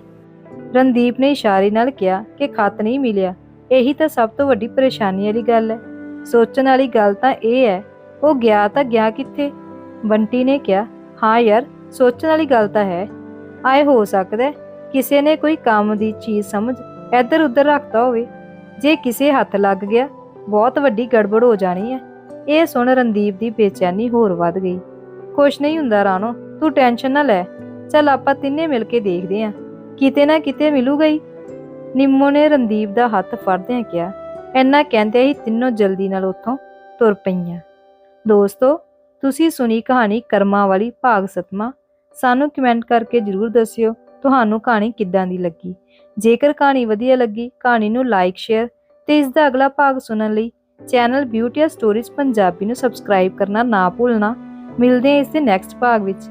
ਰਣਦੀਪ ਨੇ ਇਸ਼ਾਰੇ ਨਾਲ ਕਿਹਾ ਕਿ ਖਤ ਨਹੀਂ ਮਿਲਿਆ। ਇਹੀ ਤਾਂ ਸਭ ਤੋਂ ਵੱਡੀ ਪਰੇਸ਼ਾਨੀ ਵਾਲੀ ਗੱਲ ਹੈ। ਸੋਚਣ ਵਾਲੀ ਗੱਲ ਤਾਂ ਇਹ ਹੈ। ਉਹ ਗਿਆ ਤਾਂ ਗਿਆ ਕਿੱਥੇ? ਬੰਟੀ ਨੇ ਕਿਹਾ ਹਾਂ ਯਾਰ, ਸੋਚਣ ਵਾਲੀ ਗੱਲ ਤਾਂ ਹੈ। ਆਏ ਹੋ ਸਕਦਾ ਕਿਸੇ ਨੇ ਕੋਈ ਕੰਮ ਦੀ ਚੀਜ਼ ਸਮਝ ਇੱਧਰ ਉੱਧਰ ਰੱਖਤਾ ਹੋਵੇ। ਜੇ ਕਿਸੇ ਹੱਥ ਲੱਗ ਗਿਆ, ਬਹੁਤ ਵੱਡੀ ਗੜਬੜ ਹੋ ਜਾਣੀ ਹੈ। ਇਹ ਸੁਣ ਰਣਦੀਪ ਦੀ ਬੇਚੈਨੀ ਹੋਰ ਵੱਧ ਗਈ। ਕੁਛ ਨਹੀਂ ਹੁੰਦਾ ਰਾਣੋ, ਤੂੰ ਟੈਨਸ਼ਨ ਨਾ ਲੈ। ਚੱਲ ਆਪਾਂ ਤਿੰਨੇ ਮਿਲ ਕੇ ਦੇਖਦੇ ਆਂ ਕਿਤੇ ਨਾ ਕਿਤੇ ਮਿਲੂਗਾ ਹੀ। ਨਿੰਮੋ ਨੇ ਰਣਦੀਪ ਦਾ ਹੱਥ ਫੜਦਿਆਂ ਕਿਹਾ। ਇੰਨਾ ਕਹਿੰਦੇ ਹੀ ਤਿੰਨੋਂ ਜਲਦੀ ਨਾਲ ਉੱਥੋਂ ਤੁਰ ਪਈਆਂ। ਦੋਸਤੋ ਤੁਸੀਂ ਸੁਣੀ ਕਹਾਣੀ ਕਰਮਾਂ ਵਾਲੀ ਭਾਗ ਸਤਮਾ ਸਾਨੂੰ ਕਮੈਂਟ ਕਰਕੇ ਜਰੂਰ ਦੱਸਿਓ, ਤੁਹਾਨੂੰ ਕਹਾਣੀ ਕਿੱਦਾਂ ਦੀ ਲੱਗੀ? ਜੇਕਰ ਕਹਾਣੀ ਵਧੀਆ ਲੱਗੀ, ਕਹਾਣੀ ਨੂੰ ਲਾਈਕ ਸ਼ੇਅਰ ਤੇ ਇਸ ਦਾ ਅਗਲਾ ਭਾਗ ਸੁਣਨ ਲਈ ਚੈਨਲ ਬਿਊਟੀਆ ਸਟੋਰੀਜ਼ ਪੰਜਾਬੀ ਨੂੰ ਸਬਸਕ੍ਰਾਈਬ ਕਰਨਾ ਨਾ ਭੁੱਲਣਾ। ਮਿਲਦੇ ਹਾਂ ਇਸ ਦੇ ਨੈਕਸਟ ਭਾਗ ਵਿੱਚ।